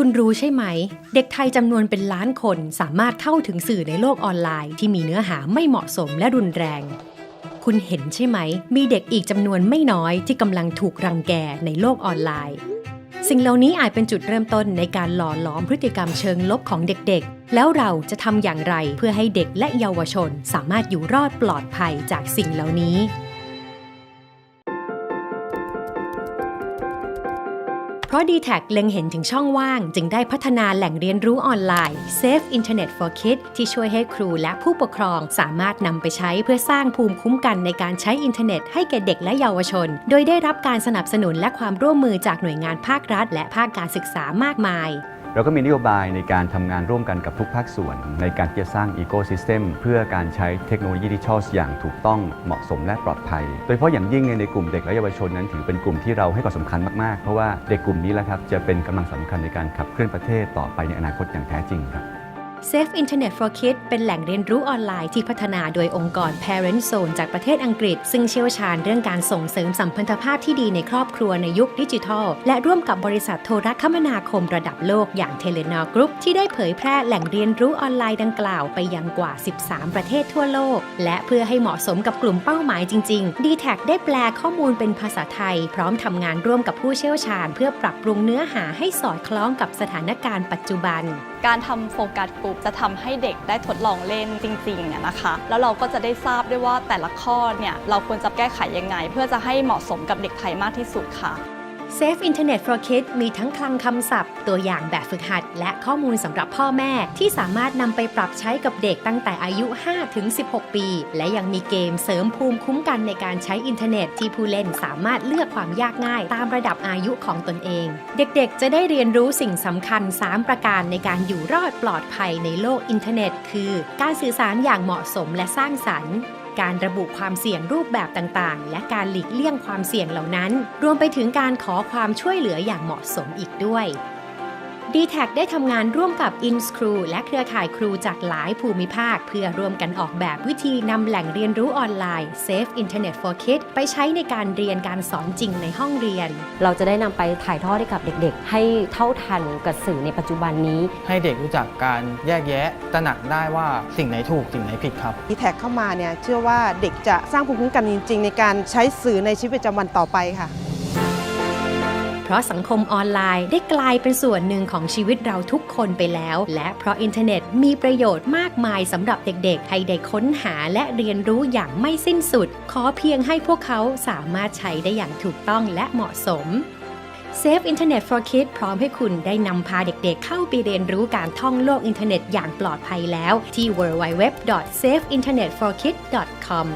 คุณรู้ใช่ไหม เด็กไทยจำนวนเป็นล้านคนสามารถเข้าถึงสื่อในโลกออนไลน์ที่มีเนื้อหาไม่เหมาะสมและรุนแรง คุณเห็นใช่ไหม มีเด็กอีกจำนวนไม่น้อยที่กำลังถูกรังแกในโลกออนไลน์ สิ่งเหล่านี้อาจเป็นจุดเริ่มต้นในการหล่อหลอมพฤติกรรมเชิงลบของเด็กๆ แล้วเราจะทำอย่างไรเพื่อให้เด็กและเยาวชน สามารถอยู่รอดปลอดภัยจากสิ่งเหล่านี้ เพราะ d t แทเล็งเห็นถึงช่องว่าง จึงได้พัฒนาแหล่งเรียนรู้ออนไลน์ Safe Internet for Kids ที่ช่วยให้ครูและผู้ปกครองสามารถนำไปใช้เพื่อสร้างภูมิคุ้มกันในการใช้อินเทอร์เน็ตให้แก่เด็กและเยาวชน โดยได้รับการสนับสนุนและความร่วมมือจากหน่วยงานภาครัฐ และภาคการศึกษามากมาย เราก็มีนโยบายในการทำงานร่วมกันกับทุกภาคส่วน ในการที่จะสร้างอีโคซิสเต็มเพื่อการใช้เทคโนโลยีดิจิทัลอย่างถูกต้องเหมาะสมและปลอดภัย โดยเฉพาะอย่างยิ่งในกลุ่มเด็กและเยาวชนนั้น ถือเป็นกลุ่มที่เราให้ความสำคัญมากๆ เพราะว่าเด็กกลุ่มนี้แหละครับจะเป็นกำลังสำคัญในการขับเคลื่อนประเทศต่อไปในอนาคตอย่างแท้จริงครับ Safe Internet for Kids เป็นแหล่งเรียนรู้ออนไลน์ที่พัฒนาโดยองค์กร Parent Zone จากประเทศอังกฤษ ซึ่งเชี่ยวชาญเรื่องการส่งเสริมสัมพันธภาพที่ดีในครอบครัวในยุคดิจิทัล และร่วมกับบริษัทโทรคมนาคมระดับโลกอย่าง Telenor Group ที่ได้เผยแพร่แหล่งเรียนรู้ออนไลน์ดังกล่าวไปยังกว่า 13 ประเทศทั่วโลก และเพื่อให้เหมาะสมกับกลุ่มเป้าหมายจริง ๆ d t แทได้แปลข้อมูลเป็นภาษาไทย พร้อมทำงานร่วมกับผู้เชี่ยวชาญ เพื่อปรับปรุงเนื้อหาให้สอดคล้องกับสถานการณ์ปัจจุบันการทำโฟกัสกลุ่มจะทำให้เด็กได้ทดลองเล่นจริงๆเนี่ยนะคะ แล้วเราก็จะได้ทราบด้วยว่าแต่ละข้อเนี่ยเราควรจะแก้ไขยังไง เพื่อจะให้เหมาะสมกับเด็กไทยมากที่สุดค่ะ Safe Internet for Kids มีทั้งคลังคำศัพท์ ตัวอย่างแบบฝึกหัด และข้อมูลสำหรับพ่อแม่ ที่สามารถนำไปปรับใช้กับเด็กตั้งแต่อายุ 5-16 ปี และยังมีเกมเสริมภูมิคุ้มกันในการใช้อินเทอร์เน็ต ที่ผู้เล่นสามารถเลือกความยากง่าย ตามระดับอายุของตนเอง เด็กๆ จะได้เรียนรู้สิ่งสำคัญ 3 ประการในการอยู่รอดปลอดภัยในโลกอินเทอร์เน็ต คือ การสื่อสารอย่างเหมาะสมและสร้างสรรค์ การระบุความเสี่ยงรูปแบบต่างๆ และการหลีกเลี่ยงความเสี่ยงเหล่านั้น รวมไปถึงการขอความช่วยเหลืออย่างเหมาะสมอีกด้วย d t แทได้ทำงานร่วมกับ i n s c r e w และเครือข่ายครูจากหลายภูมิภาค เพื่อร่วมกันออกแบบวิธีนำแหล่งเรียนรู้ออนไลน์ Safe Internet for Kids ไปใช้ในการเรียนการสอนจริงในห้องเรียน เราจะได้นำไปถ่ายทอดให้กับเด็กๆ ให้เท่าทันกับสื่อในปัจจุบันนี้ ให้เด็กรู้จักการแยกแยะตระหนักได้ว่าสิ่งไหนถูกสิ่งไหนผิดครับดีแท็เข้ามาเนี่ยเชื่อว่าเด็กจะสร้างภูมิคุ้มกันจริง ๆ ในการใช้สื่อในชีวิตประจำวันต่อไปค่ะ เพราะสังคมออนไลน์ได้กลายเป็นส่วนหนึ่งของชีวิตเราทุกคนไปแล้ว และเพราะอินเทอร์เน็ตมีประโยชน์มากมายสำหรับเด็กๆ ให้ได้ค้นหาและเรียนรู้อย่างไม่สิ้นสุด ขอเพียงให้พวกเขาสามารถใช้ได้อย่างถูกต้องและเหมาะสม Safe Internet for Kids พร้อมให้คุณได้นำพาเด็กๆ เข้าไปเรียนรู้การท่องโลกอินเทอร์เน็ตอย่างปลอดภัยแล้วที่ www.safeinternetforkids.com